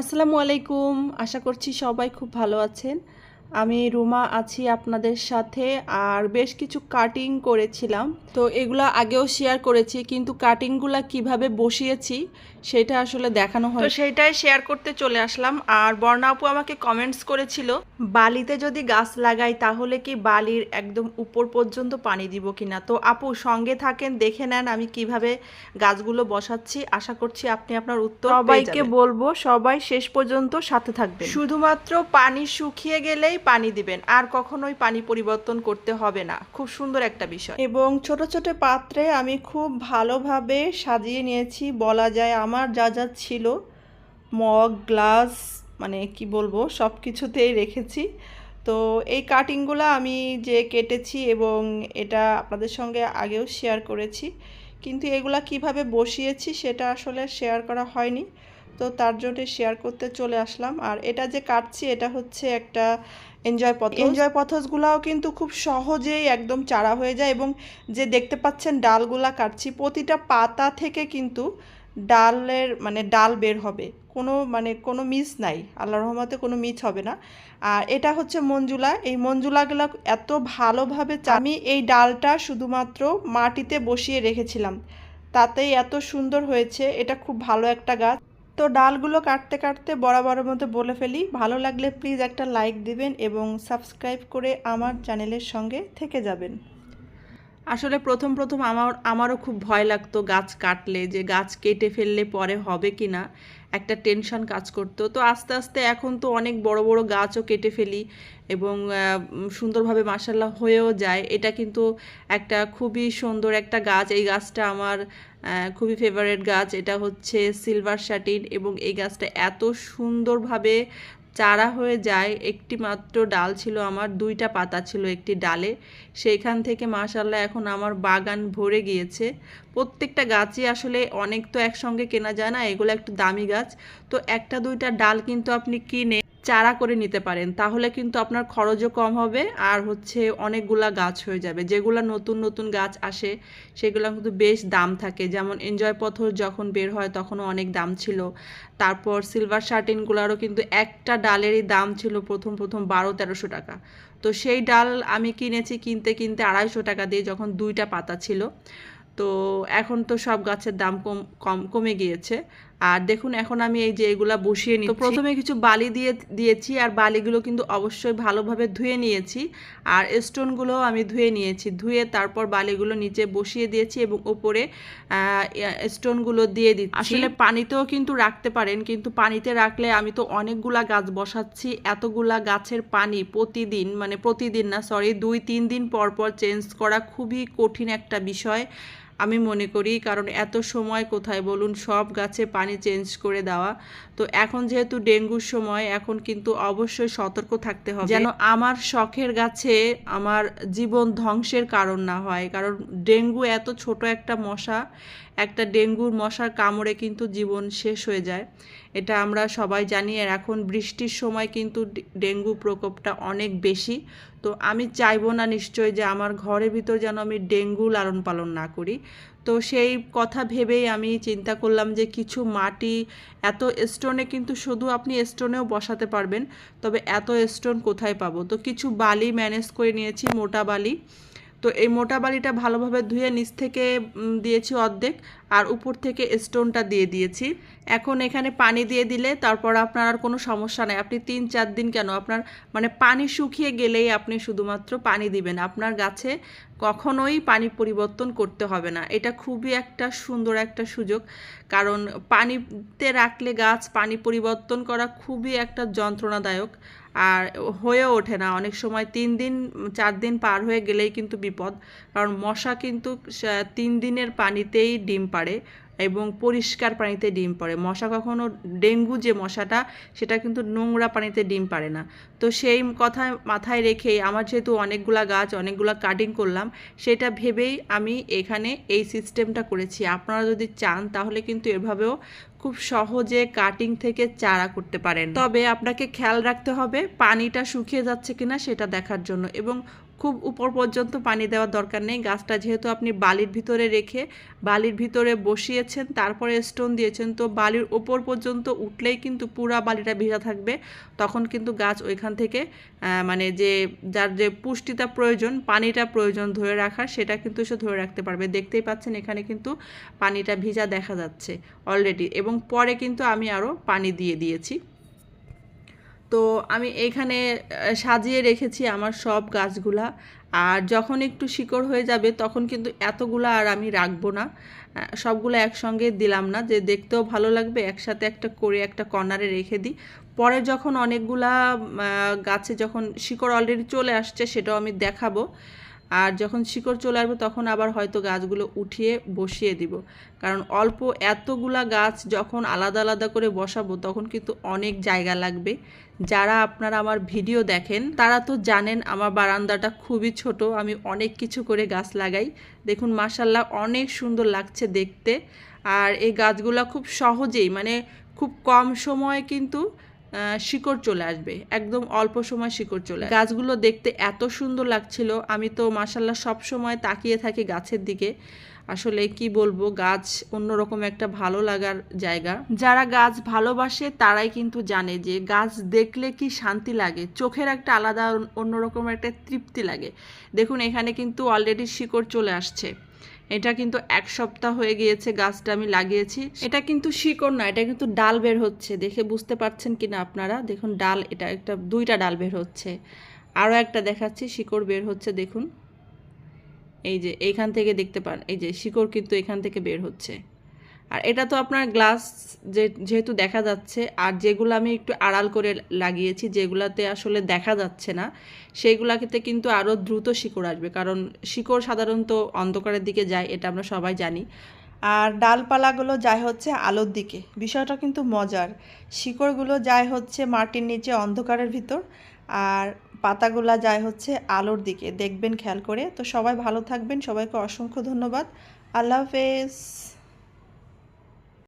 আসসালামু আলাইকুম। আশা করছি সবাই খুব ভালো আছেন। আমি রুমা আছি আপনাদের সাথে আর বেশ কিছু কাটিং করেছিলাম। তো এগুলো আগেও শেয়ার করেছি কিন্তু কাটিংগুলা কীভাবে বসিয়েছি সেটা আসলে দেখানো হয় তো সেইটাই শেয়ার করতে চলে আসলাম। আর বর্ণা আপু আমাকে কমেন্টস করেছিল বালিতে যদি গাছ লাগাই তাহলে কি বালির একদম উপর পর্যন্ত পানি দিব কিনা? তো আপু সঙ্গে থাকেন দেখে নেন আমি কীভাবে গাছগুলো বসাচ্ছি। আশা করছি আপনি আপনার উত্তর সবাইকে বলব সবাই শেষ পর্যন্ত সাথে থাকবেন। শুধুমাত্র পানি শুকিয়ে গেলেই পানি দিবেন, আর কখনোই পানি পরিবর্তন করতে হবে না। খুব সুন্দর একটা বিষয়। এবং ছোট ছোট পাত্রে আমি খুব ভালোভাবে সাজিয়ে নিয়েছি, বলা যায় আমার যা যা ছিল। মগ, গ্লাস মানে কি বলব সব কিছুতেই রেখেছি। তো এই কাটিংগুলো আমি যে কেটেছি এবং এটা আপনাদের সঙ্গে আগেও শেয়ার করেছি, কিন্তু এগুলা কীভাবে বসিয়েছি সেটা আসলে শেয়ার করা হয়নি। তো তার জন্য শেয়ার করতে চলে আসলাম। আর এটা যে কাটছি, এটা হচ্ছে একটা এনজয় পথ এনজয় পথসগুলাও কিন্তু খুব সহজেই একদম চারা হয়ে যায় এবং যে দেখতে পাচ্ছেন ডালগুলা কাটছি, প্রতিটা পাতা থেকে কিন্তু ডালের মানে ডাল বের হবে। কোনো মানে কোনো মিস নাই আল্লাহ রহমতে কোনো মিস হবে না। আর এটা হচ্ছে মঞ্জুলা। এই মঞ্জুলাগুলো এত ভালোভাবে আমি এই ডালটা শুধুমাত্র মাটিতে বসিয়ে রেখেছিলাম। তাতেই এত সুন্দর হয়েছে। এটা খুব ভালো একটা গাছ। তো ডালগুলো কাটতে কাটতে বরাবরের মতো বলে ফেলি। ভালো লাগলে প্লিজ একটা লাইক দিবেন এবং সাবস্ক্রাইব করে আমার চ্যানেলের সঙ্গে থেকে যাবেন। আসলে প্রথম প্রথম আমার, আমারও খুব ভয় লাগতো গাছ কাটলে যে গাছ কেটে ফেললে পরে হবে কি না একটা টেনশন কাজ করতো। তো আস্তে আস্তে এখন তো অনেক বড় বড় গাছও কেটে ফেলি। এবং সুন্দরভাবে মাসাল্লাহ হয়েও যায়। এটা কিন্তু একটা খুবই সুন্দর একটা গাছ। এই গাছটা আমার খুবই ফেভারেট গাছ। এটা হচ্ছে সিলভার শাটিন এবং এই গাছটা এত সুন্দরভাবে চারা হয়ে যায়। একটি মাত্র ডাল ছিল আমার, দুইটা পাতা ছিল একটি ডালে। সেইখান থেকে মাশাল্লাহ এখন আমার বাগান ভরে গিয়েছে। প্রত্যেকটা গাছই আসলে অনেক তো একসঙ্গে কেনা যায় না, এগুলো একটু দামি গাছ। তো একটা দুইটা ডাল কিন্তু আপনি কিনে চারা করে নিতে পারেন, তাহলে কিন্তু আপনার খরচও কম হবে আর হচ্ছে অনেকগুলা গাছ হয়ে যাবে। যেগুলো নতুন নতুন গাছ আসে, সেগুলো কিন্তু বেশ দাম থাকে। যেমন এনজয় পথর যখন বের হয় তখনও অনেক দাম ছিল। তারপর সিলভার শার্টিনগুলোরও কিন্তু একটা ডালেরই দাম ছিল প্রথম প্রথম বারো, তেরোশো টাকা। তো সেই ডাল আমি কিনেছি কিনতে কিনতে আড়াইশো টাকা দিয়ে যখন দুইটা পাতা ছিল। তো এখন তো সব গাছের দাম কম কম, কমে গিয়েছে। আর দেখুন এখন আমি এই যে এগুলা বসিয়ে নিই তো প্রথমে কিছু বালি দিয়ে দিয়েছি আর বালিগুলো কিন্তু অবশ্যই ভালোভাবে ধুয়ে নিয়েছি। আর স্টোনগুলোও আমি ধুয়ে নিয়েছি। ধুয়ে তারপর বালিগুলো নিচে বসিয়ে দিয়েছি এবং ওপরে স্টোনগুলো দিয়ে দিচ্ছি। আসলে পানিতেও কিন্তু রাখতে পারেন কিন্তু পানিতে রাখলে আমি তো অনেকগুলা গাছ বসাচ্ছি। এতগুলা গাছের পানি প্রতিদিন মানে প্রতিদিন না সরি দুই তিন দিন পর পর চেঞ্জ করা খুবই কঠিন একটা বিষয়। আমি মনে করি, কারণ এত সময় কোথায় বলুন, সব গাছে পানি চেঞ্জ করে দেওয়া। তো এখন যেহেতু ডেঙ্গুর সময়, এখন কিন্তু অবশ্যই সতর্ক থাকতে হবে। যেন আমার শখের গাছে আমার জীবন ধ্বংসের কারণ না হয়, কারণ ডেঙ্গু এত ছোট একটা মশা, একটা ডেঙ্গুর মশার কামড়ে কিন্তু জীবন শেষ হয়ে যায়। এটা আমরা সবাই জানি, আর এখন বৃষ্টির সময় কিন্তু ডেঙ্গু প্রকোপটা অনেক বেশি। তো আমি চাইব না নিশ্চয় যে আমার ঘরের ভিতর যেন আমি ডেঙ্গু লালন পালন না করি। তো সেই কথা ভেবেই আমি চিন্তা করলাম যে কিছু মাটি, এত স্টোনে কিন্তু শুধু আপনি স্টোনেও বসাতে পারবেন, তবে এত স্টোন কোথায় পাবো? তো কিছু বালি ম্যানেজ করে নিয়েছি, মোটা বালি। তো এই মোটা বালিটা ভালোভাবে ধুয়ে নিচ থেকে দিয়েছি অর্ধেক। আর উপর থেকে স্টোনটা দিয়ে দিয়েছি। এখন এখানে পানি দিয়ে দিলে তারপর আপনার আর কোনো সমস্যা নেই। আপনি তিন চার দিন কেন? আপনার মানে পানি শুকিয়ে গেলেই আপনি শুধুমাত্র পানি দিবেন। আপনার গাছে কখনোই পানি পরিবর্তন করতে হবে না। এটা খুবই একটা সুন্দর একটা সুযোগ। কারণ পানিতে রাখলে গাছ পানি পরিবর্তন করা খুবই একটা যন্ত্রণাদায়ক আর হয়েও ওঠে না। অনেক সময় তিন দিন, চার দিন পার হয়ে গেলেই কিন্তু বিপদ। কারণ মশা কিন্তু তিন দিনের পানিতেই ডিম পাড়ে এবং পরিষ্কার পানিতে ডিম পাড়ে। মশা কখনো ডেঙ্গু যে মশাটা, সেটা কিন্তু নোংরা পানিতে ডিম পাড়ে না। তো সেই কথা মাথায় রেখেই আমার যেহেতু অনেকগুলা গাছ, অনেকগুলা কাটিং করলাম, সেটা ভেবেই আমি এখানে এই সিস্টেমটা করেছি। আপনারা যদি চান, তাহলে কিন্তু এভাবেও খুব সহজে কাটিং থেকে চারা করতে পারেন। তবে আপনাকে খেয়াল রাখতে হবে, পানিটা শুকিয়ে যাচ্ছে কিনা সেটা দেখার জন্য এবং খুব উপর পর্যন্ত পানি দেওয়ার দরকার নেই। গাছটা যেহেতু আপনি বালির ভিতরে রেখে, বালির ভিতরে বসিয়েছেন, তারপরে স্টোন দিয়েছেন, তো বালির ওপর পর্যন্ত উঠলেই কিন্তু পুরা বালিটা ভিজা থাকবে। তখন কিন্তু গাছ ওইখান থেকে মানে যে, যার যে পুষ্টিটা প্রয়োজন, পানিটা প্রয়োজন ধরে রাখার, সেটা কিন্তু সে ধরে রাখতে পারবে। দেখতেই পাচ্ছেন এখানে কিন্তু পানিটা ভিজা দেখা যাচ্ছে অলরেডি এবং পরে কিন্তু আমি আরও পানি দিয়ে দিয়েছি। তো আমি এখানে সাজিয়ে রেখেছি আমার সব গাছগুলা। আর যখন একটু শিকড় হয়ে যাবে, তখন কিন্তু এতগুলো আর আমি রাখব না। সবগুলো একসঙ্গে দিলাম না, যে দেখতেও ভালো লাগবে, একসাথে একটা করে একটা কর্নারে রেখে দিই। পরে যখন অনেকগুলা গাছে যখন শিকড় অলরেডি চলে আসছে, সেটাও আমি দেখাবো। আর যখন শিকড় চলে আসবে তখন আবার হয়তো গাছগুলো উঠিয়ে বসিয়ে দিব। কারণ অল্প এতগুলা গাছ যখন আলাদা আলাদা করে বসাবো তখন কিন্তু অনেক জায়গা লাগবে। যারা আপনারা আমার ভিডিও দেখেন, তারা তো জানেন আমার বারান্দাটা খুবই ছোট, আমি অনেক কিছু করে গাছ লাগাই। দেখুন মাসাল্লাহ অনেক সুন্দর লাগছে দেখতে। আর এই গাছগুলা খুব সহজেই মানে খুব কম সময়ে কিন্তু শিকড় চলে আসবে, একদম অল্প সময় শিকড় চলে। গাছগুলো দেখতে এত সুন্দর লাগছিল, আমি তো মাসাল্লাহ সব সময় তাকিয়ে থাকি গাছের দিকে। আসলে কি বলব, গাছ অন্যরকম একটা ভালো লাগার জায়গা। যারা গাছ ভালোবাসে তারাই কিন্তু জানে যে গাছ দেখলে কি শান্তি লাগে, চোখের একটা আলাদা অন্যরকম একটা তৃপ্তি লাগে। দেখুন, এখানে কিন্তু অলরেডি শিকড় চলে আসছে। এটা কিন্তু এক সপ্তাহ হয়ে গিয়েছে, গাছটা আমি লাগিয়েছি। এটা কিন্তু শিকড় না, এটা কিন্তু ডাল বের হচ্ছে, দেখে বুঝতে পারছেন কিনা আপনারা? দেখুন, ডাল, এটা একটা, দুইটা ডাল বের হচ্ছে। আরও একটা দেখাচ্ছি, শিকড় বের হচ্ছে, দেখুন। এই যে, এইখান থেকে দেখতে পান, এই যে, শিকড় কিন্তু এখান থেকে বের হচ্ছে। আর এটা তো আপনার গ্লাস যে, যেহেতু দেখা যাচ্ছে, আর যেগুলো আমি একটু আড়াল করে লাগিয়েছি, যেগুলাতে আসলে দেখা যাচ্ছে না, সেইগুলাতে কিন্তু আরও দ্রুত শিকড় আসবে। কারণ শিকড় সাধারণত অন্ধকারের দিকে যায়, এটা আমরা সবাই জানি। আর ডালপালাগুলো যায় হচ্ছে আলোর দিকে। বিষয়টা কিন্তু মজার। শিকড়গুলো যায় হচ্ছে মাটির নিচে অন্ধকারের ভিতর, আর পাতাগুলা যায় হচ্ছে আলোর দিকে। দেখবেন, খেয়াল করে। তো সবাই ভালো থাকবেন। সবাইকে অসংখ্য ধন্যবাদ। আল্লাহ হাফেজ।